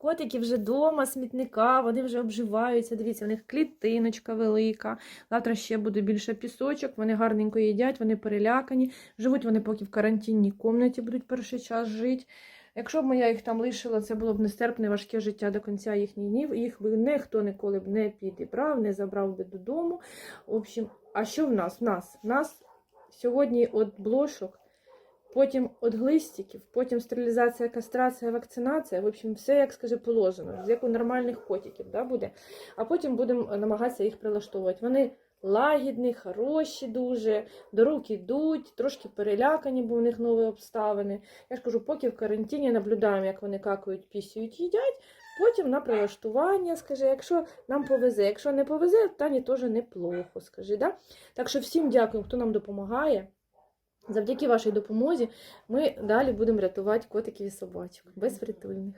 Котики вже вдома, смітника, вони вже обживаються. Дивіться, в них клітиночка велика. Завтра ще буде більше пісочок, вони гарненько їдять, вони перелякані. Живуть вони поки в карантинній кімнаті будуть перший час жити. Якщо б я їх там лишила, це було б нестерпне важке життя до кінця їхніх днів. Їх би ніхто ніколи б не підібрав, не забрав би додому. В общем, а що в нас? В нас? В нас сьогодні от блошок, потім от глистиків, потім стерилізація, кастрація, вакцинація. В общем, все, як скаже, положено, як у нормальних котиків да, буде. А потім будемо намагатися їх прилаштовувати. Вони лагідні, хороші дуже, до рук ідуть, трошки перелякані, бо в них нові обставини. Я ж кажу, поки в карантині наблюдаємо, як вони какають, пісюють, їдять. Потім на прилаштування, скажи, якщо нам повезе, якщо не повезе, Тані теж неплохо, скажи. Да? Так що всім дякую, хто нам допомагає. Завдяки вашій допомозі ми далі будемо рятувати котиків і собачок безпритульних.